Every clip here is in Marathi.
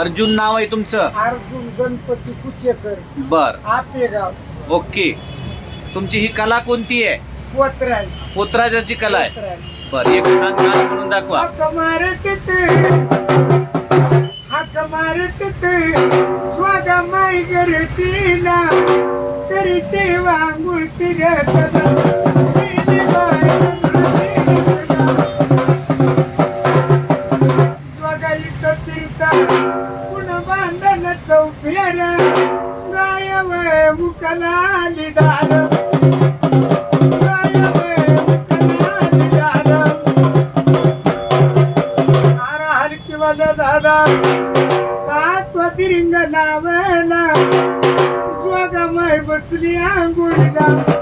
अर्जुन नाव आहे तुमचं? अर्जुन गणपती कुचेकर. बर. आपेगाव ओके. तुमची ही कला कोणती आहे? कोतराल पोतराजाची कला आहे. बर एक छान गाणं म्हणून दाखवा. हाक मारत ते हाक मारत ते स्वागा माई करतीला तरी ते वांगुळती स्वगाईचं पुण बांधन चौफेर गायव मुकला आली दार गायव मुकला किंवा दादा लावला जोगमय बसली आंघोळीला.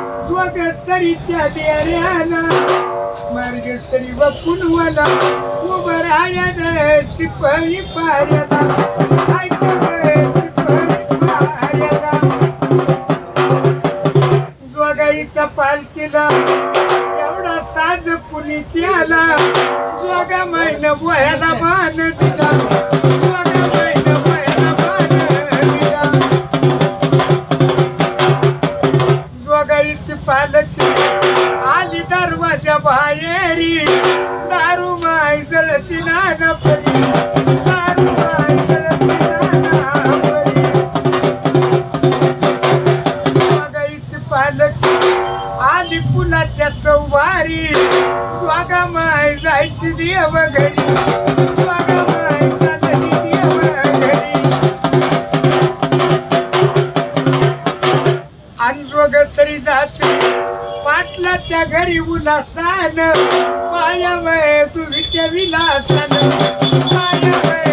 स्वगस्तरीच्या डेऱ्याला मार्गस्तरी बपून मला उभं राहण्यानं शिपाई पाऱ्याला ऐक जोगाईच्या पालखीला एवढा साज कुणी केला. जोगा मैन वयाला मान दिला. जोगा मैन आली दरवाजा बाहेरी. दारू माय जळती ना परी दारू माय जळती ना परी वागाईची आली पुलाच्या चौवारी. वागा माय जायची देव घरी कोणाच्या घरी उलासान पाया तू विद्या विलासन. पाया